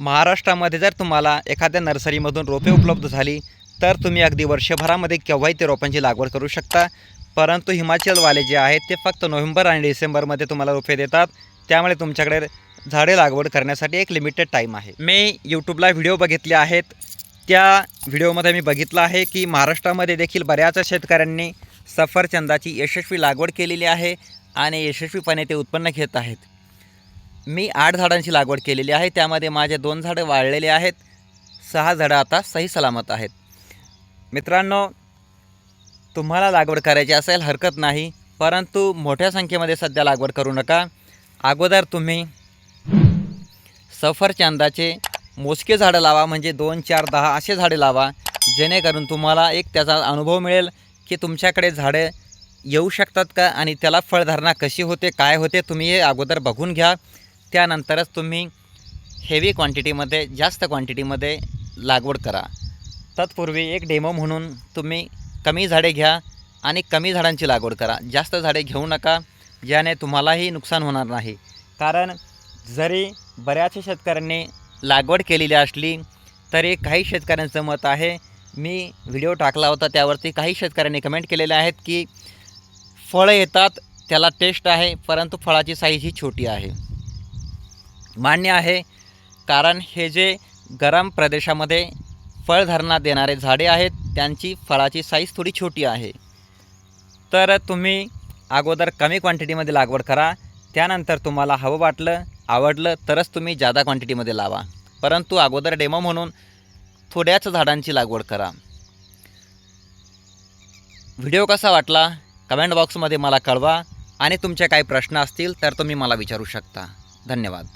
महाराष्ट्रामध्ये जर तुम्हाला एखाद्या नर्सरीमधून रोपे उपलब्ध झाली तर तुम्ही अगदी वर्षभरामध्ये केव्हाही ते रोपांची लागवड करू शकता. परंतु हिमाचलवाले जे आहेत ते फक्त नोव्हेंबर आणि डिसेंबरमध्ये तुम्हाला रोपे देतात. त्यामुळे तुमच्याकडे झाडे लागवड करण्यासाठी एक लिमिटेड टाईम आहे. मी यूट्यूबला व्हिडिओ बघितले आहेत. त्या व्हिडिओमध्ये मी बघितलं आहे की महाराष्ट्रामध्ये देखील बऱ्याच शेतकऱ्यांनी सफरचंदाची यशस्वी लागवड केलेली आहे आणि यशस्वीपणे ते उत्पन्न घेत आहेत. मी आठ झाडांची लागवड केलेली आहे. त्यामध्ये माझे दोन झाडं वाळलेले आहेत. सहा झाडं आता सही सलामत आहेत. मित्रांनो तुम्हाला लागवड करायची असेल हरकत नाही. परंतु मोठ्या संख्येमध्ये सध्या लागवड करू नका. अगोदर तुम्ही सफरचंदाचे मोजके झाडं लावा म्हणजे दोन चार दहा असे झाडे लावा जेणेकरून तुम्हाला एक त्याचा अनुभव मिळेल की तुमच्याकडे झाडं येऊ शकतात का आणि त्याला फळधारणा कशी होते काय होते तुम्ही हे अगोदर बघून घ्या. त्यानंतरच तुम्ही हेवी क्वांटिटीमध्ये जास्त क्वांटिटीमध्ये लागवड करा. तत्पूर्वी एक डेमो म्हणून तुम्ही कमी झाडे घ्या आणि कमी झाडांची लागवड करा. जास्त झाडे घेऊ नका ज्याने तुम्हालाही नुकसान होणार नाही. कारण जरी बऱ्याच शेतकऱ्यांनी लागवड केलेली असली तरी काही शेतकऱ्यांचं मत आहे मी व्हिडिओ टाकला होता त्यावरती काही शेतकऱ्यांनी कमेंट केलेले आहेत की फळं येतात त्याला टेस्ट आहे परंतु फळाची साईज ही छोटी आहे. मान्य आहे. कारण हे जे गरम प्रदेशामध्ये फळधारणा देणारे झाडे आहेत त्यांची फळाची साईज थोडी छोटी आहे. तर तुम्ही अगोदर कमी क्वांटिटीमध्ये लागवड करा. त्यानंतर तुम्हाला हवं वाटलं आवडलं तरच तुम्ही जादा क्वांटिटीमध्ये लावा. परंतु अगोदर डेमो म्हणून थोड्याच झाडांची लागवड करा. व्हिडिओ कसा वाटला? कमेंट बॉक्समध्ये मला कळवा. आणि तुमचे काही प्रश्न असतील तर तुम्ही मला विचारू शकता. धन्यवाद.